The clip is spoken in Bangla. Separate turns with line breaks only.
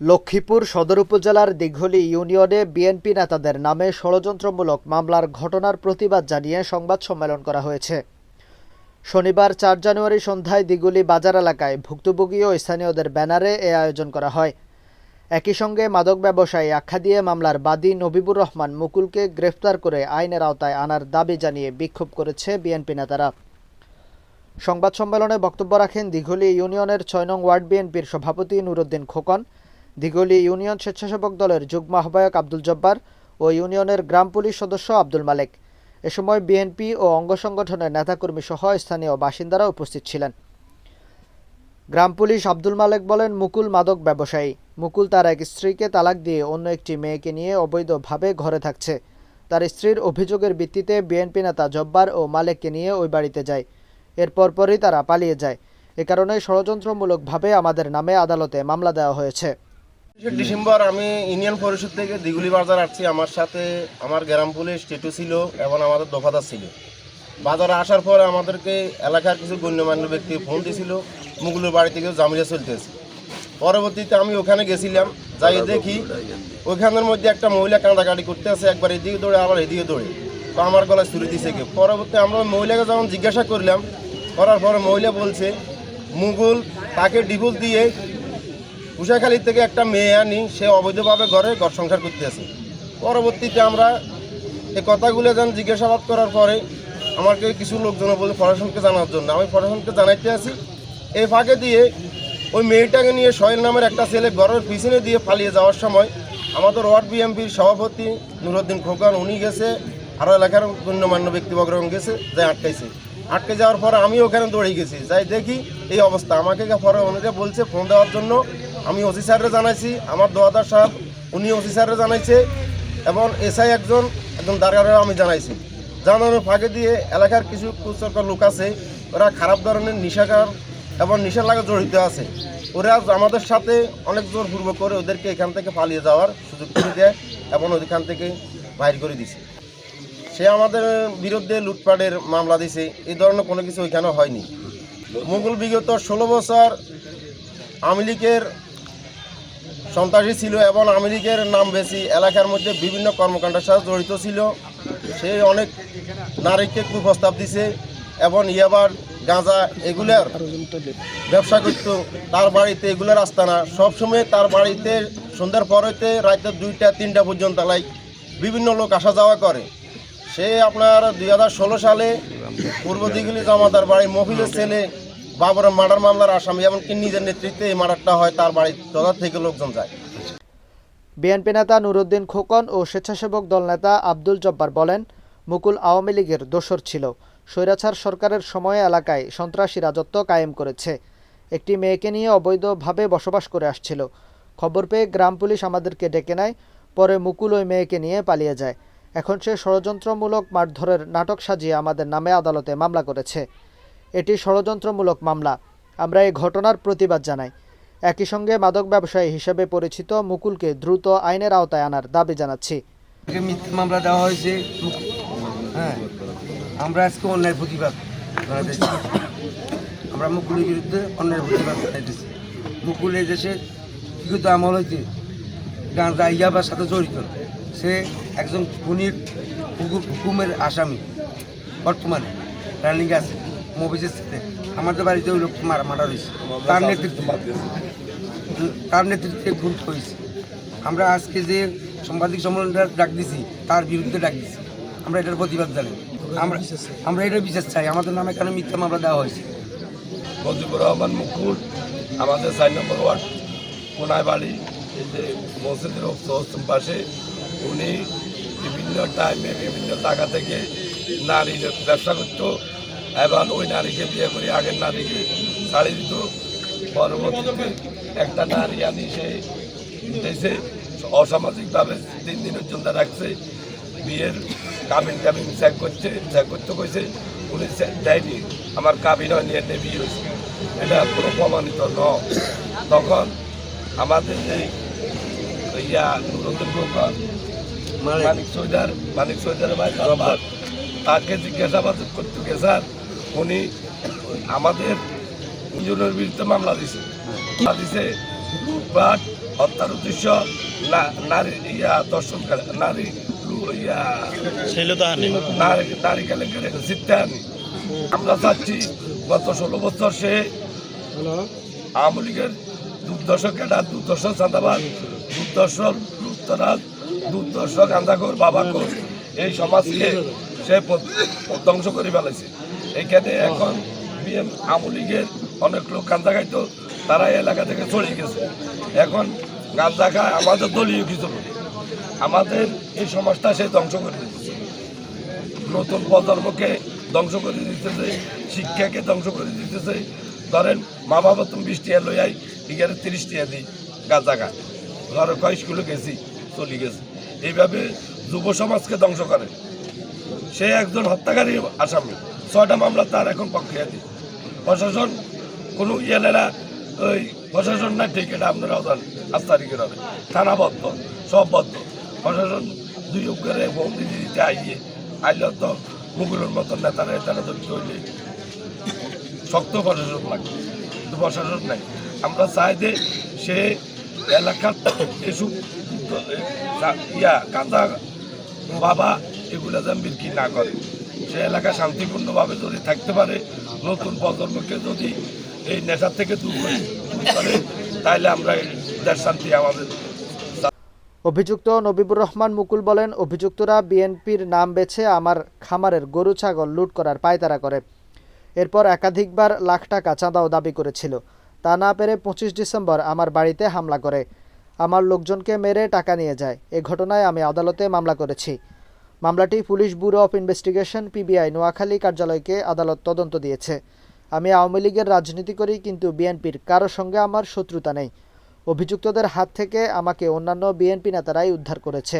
লক্ষ্মীপুর সদর উপজেলার দিঘলি ইউনিয়নে বিএনপি নেতাদের নামে ষড়যন্ত্রমূলক মামলার ঘটনার প্রতিবাদ জানিয়ে সংবাদ সম্মেলন করা হয়েছে। শনিবার চার জানুয়ারি সন্ধ্যায় দিগুলি বাজার এলাকায় ভুক্তভোগী ও স্থানীয়দের ব্যানারে এ আয়োজন করা হয়। একই সঙ্গে মাদক ব্যবসায়ী আখ্যা দিয়ে মামলার বাদী নবিবুর রহমান মুকুলকে গ্রেফতার করে আইনের আওতায় আনার দাবি জানিয়ে বিক্ষোভ করেছে বিএনপি নেতারা। সংবাদ সম্মেলনে বক্তব্য রাখেন দিঘলি ইউনিয়নের ছয় নং ওয়ার্ড বিএনপির সভাপতি নুরুদ্দিন খোকন দিঘলি ইউনিয়ন স্বেচ্ছাসেবক দলের যুগ্ম আহ্বায়ক আব্দুল জব্বার ও ইউনিয়নের গ্রাম পুলিশ সদস্য আব্দুল মালেক। এ সময় বিএনপি ও অঙ্গ সংগঠনের নেতাকর্মী সহ স্থানীয় বাসিন্দারা উপস্থিত ছিলেন। গ্রাম পুলিশ আব্দুল মালেক বলেন, মুকুল মাদক ব্যবসায়ী। মুকুল তার এক স্ত্রীকে তালাক দিয়ে অন্য একটি মেয়েকে নিয়ে অবৈধভাবে ঘরে থাকছে। তার স্ত্রীর অভিযোগের ভিত্তিতে বিএনপি নেতা জব্বার ও মালেককে নিয়ে ওই বাড়িতে যায়। এর পরপরই তারা পালিয়ে যায়। এ কারণে ষড়যন্ত্রমূলকভাবে আমাদের নামে আদালতে মামলা দেওয়া হয়েছে।
ডিসেম্বর আমি ইউনিয়ন পরিষদ থেকে দিগুলি বাজার আসছি। আমার সাথে আমার গ্রাম পুলিশ টেটু ছিল এবং আমাদের দফাদার ছিল। বাজারে আসার পর আমাদেরকে এলাকার কিছু গণ্যমান্য ব্যক্তি ফোন দিয়েছিল, মুগুলের বাড়ি থেকে জামিয়া চলতেছে পরবর্তীতে আমি ওখানে গেছিলাম, যাই দেখি ওইখানের মধ্যে একটা মহিলা কাঁদাকাটি করতে আছে, একবার এদিকে দৌড়ে, আবার এদিকে দৌড়ে। তো আমার গলায় ছুরি দিছে কেউ। পরবর্তী আমরা মহিলাকে যখন জিজ্ঞাসা করলাম, করার পরে মহিলা বলছে, মুগুল, তাকে ডিভোর্স দিয়ে উষাখালী থেকে একটা মেয়ে আনি, সে অবৈধভাবে ঘরে ঘর সংসার করতে করতেছে পরবর্তীতে আমরা এই কথাগুলো যেন জিজ্ঞাসাবাদ করার পরে আমাকে কিছু লোকজন বলে প্রশাসনকে জানার জন্য। আমি প্রশাসনকে জানাইতে আসি। এই ফাঁকে দিয়ে ওই মেয়েটাকে নিয়ে সোহেল নামের একটা ছেলে ঘরের পিছনে দিয়ে পালিয়ে যাওয়ার সময় আমাদের ওয়ার্ড বিএমপির সভাপতি নুরুদ্দিন খোকন, উনি গেছে, আরও এলাকার গণ্যমান্য ব্যক্তিবর্গ গেছে যাই আটকাইছে। আটকে যাওয়ার পরে আমি ওখানে দৌড়ে গেছি। যাই দেখি এই অবস্থা। আমাকে পরে অনেকে বলছে, ফোন দেওয়ার জন্য আমি ওসি স্যাররে জানাইছি, আমার দোয়াদার সাহেব, উনি ওসি স্যাররে জানাইছে, এবং এসআই একজন একজন দারগারেও আমি জানাইছি। জানানোর ফাঁকে দিয়ে এলাকার কিছু কুচক্র লোক আছে, ওরা খারাপ ধরনের নিশাকার এবং নিশার লাগে জড়িত আছে। ওরা আমাদের সাথে অনেক জোর পূর্ব করে ওদেরকে এখান থেকে পালিয়ে যাওয়ার সুযোগ করে দেয় এবং ওইখান থেকে বাইর করে দিছে। সে আমাদের বিরুদ্ধে লুটপাটের মামলা দিছে এই ধরনের কোনো কিছু ওইখানে হয়নি। মুঘল বিগত ষোলো বছর আওয়ামী লীগের সন্ত্রাসী ছিল এবং আমেরিকার নাম বেশি। এলাকার মধ্যে বিভিন্ন কর্মকাণ্ডের সাথে জড়িত ছিল। সে অনেক নারীকে কুপ্রস্তাব দিছে এবং ইয়াবার, গাঁজা এগুলার ব্যবসা করতো। তার বাড়িতে এগুলার আস্তানা সবসময় তার বাড়িতে সন্ধ্যার পর হইতে রাতে দুইটা, তিনটা পর্যন্ত লাইক বিভিন্ন লোক আসা যাওয়া করে। সে আপনার দুই হাজার ষোলো সালে পূর্ব দিগুলি জামাতার বাড়ি মহিলের ছেলে বাবর মার্ডার মামলার আসামি, এমনকি নিজের নেতৃত্বে এই মার্ডারটা হয়, তার বাড়ি তথা থেকে লোকজন যায়।
বিএনপি নেতা নুরুদ্দিন খোকন ও স্বেচ্ছাসেবক দল নেতা আব্দুল জব্বার বলেন, মুকুল আওয়ামী লীগের দোসর ছিল। স্বৈরাচার সরকারের সময়ে এলাকায় সন্ত্রাসী রাজত্ব কায়েম করেছে। একটি মেয়েকে নিয়ে অবৈধভাবে বসবাস করে আসছিল। খবর পেয়ে গ্রাম পুলিশ আমাদেরকে ডেকে নেয়, পরে মুকুল ওই মেয়েকে নিয়ে পালিয়ে যায়। এখন সে ষড়যন্ত্রমূলক মারধরের নাটক সাজিয়ে আমাদের নামে আদালতে মামলা করেছে। এটি ষড়যন্ত্রমূলক মামলা। আমরা এই ঘটনার প্রতিবাদ জানাই। একই সঙ্গে মাদক ব্যবসায়ী হিসেবে পরিচিত মুকুলকে দ্রুত আইনের আওতায় আনার দাবি জানাচ্ছি।
মিথ্যা মামলা দেওয়া হয়েছে। হ্যাঁ। আমরা আজকে অন্যায়ের প্রতিবাদ আমরা মুকুলের বিরুদ্ধে অন্যায়ের প্রতিবাদ জানাইতেছি। মুকুল এই দেশে বিগত আমল হইতে গাঁজা ইয়াবার সাথে জড়িত। সে একজন খুনির হুকু- হুকুমের আসামি। বর্তমানে রানিং আছে। মফিজের সাথে। আমাদের বাড়িতে ওই লোক মারা মারা রয়েছে। তার নেতৃত্বে। তার নেতৃত্বে খুন হয়েছে। আমরা আজকে যে সাংবাদিক সম্মেলনটা ডাক দিছি, তার বিরুদ্ধে ডাক দিছি। আমরা এটার প্রতিবাদ জানাই। আমরা আমরা এটার বিচার চাই। আমাদের নামে কেন মিথ্যা মামলা দেওয়া হয়েছে?
মজিবুর রহমান মুকুল, আমাদের চার নম্বর ওয়ার্ড কোনায় বাড়ি এই যে মসজিদের অষ্টম পাশে। উনি বিভিন্ন টাইমে বিভিন্ন জায়গা থেকে নারীর ব্যবসা করত। এবং ওই নারীকে বিয়ে করে আগের নারীকে ছাড়ি দিত পরবর্তীতে একটা নারী আনি সে দেশে অসামাজিকভাবে তিন দিনের জন্য রাখছে বিয়ের কাবিন কাবিন চেক করছে চেক করতে কইছে উনি দেয়নি আমার কাবিন হয় নিয়ে নিয়ে বিয়ে হয়েছে। এটা কোনো প্রমাণিত ন। তখন আমাদের যে ইয়া নুরুদ্দিন গোপাল মানিক। সৈদার মানিক সৈদার ভাই তাকে জিজ্ঞাসাবাদ করতে গেছার উনি আমাদের দুজনের বিরুদ্ধে মামলা দিছে। দিছে লুটপাট হত্যার উদ্দেশ্য নারী ইয়া দর্শন করে- নারী ইয়া নারী নারী কেলেঙ্কারি আমরা চাচ্ছি গত ষোলো বছর সে আওয়ামী লীগের চাঁদাবাদ লুপ্তরাজ বাবাকর এই সমাজকে সে ধ্বংস করে ফেলেছে। এখানে এখন বিএম আওয়ামী লীগের অনেক লোক গান্দা খাইতো, তারা এলাকা থেকে চলে গেছে। এখন গান্দা খায় আমাদের দলীয় কিছু আমাদের এই সমাজটা সে ধ্বংস করে দিচ্ছে নতুন প্রজন্মকে ধ্বংস করে দিতেছে, শিক্ষাকে ধ্বংস করে দিতেছে। ধরেন মা বাবা তুমি বিশ টিয়া লই আই এখানে তিরিশ টিয়া দিই গাঁজা গা ধরো কয় স্কুলে গেছি, চলে গেছে। এইভাবে যুব সমাজকে ধ্বংস করে। সে একজন হত্যাকারী আসামি। ছয়টা মামলা তার এখন প্রক্রিয়াধীন প্রশাসন, কোনো ইয়েলেরা ওই প্রশাসন না ঠিক, এটা আপনারাও জানেন, আজ তারিখের হবে। থানাবদ্ধ সব বদ্ধ। প্রশাসন দুই করে বন্দি দিতে আইয়ে, আইলে তো মুগুলোর মতন নেতারা তারা তো তৈরি শক্ত প্রশাসন লাগে কিন্তু প্রশাসন নাই। আমরা চাই যে সে এলাকার এসব ইয়া কাঁদা বাবা, এগুলা যেন বিক্রি না করে। সে এলাকা শান্তিপূর্ণভাবে যদি থাকতে পারে, নতুন প্রজন্মকে যদি এই নেশার থেকে দূর করে তাহলে আমরা দেশ শান্তি আমাদের
অভিযুক্ত নবিবুর রহমান মুকুল বলেন, অভিযুক্তরা বিএনপির নাম বেছে আমার খামারের গরু ছাগল লুট করার পায়তারা করে। এরপর একাধিকবার লাখ টাকা চাঁদাও দাবি করেছিল। তা না পেরে পঁচিশ ডিসেম্বর আমার বাড়িতে হামলা করে। আমার লোকজনকে মেরে টাকা নিয়ে যায়। এ ঘটনায় আমি আদালতে মামলা করেছি। মামলাটি police bureau of investigation, PBI, Noakhali কার্যালয়কে আদালত তদন্ত দিয়েছে। আমি আওয়ামী লীগের রাজনীতি করি, কিন্তু বিএনপির কারও সঙ্গে আমার শত্রুতা নেই। অভিযুক্তদের হাত থেকে আমাকে অন্যান্য বিএনপি নেতারাই উদ্ধার করেছে।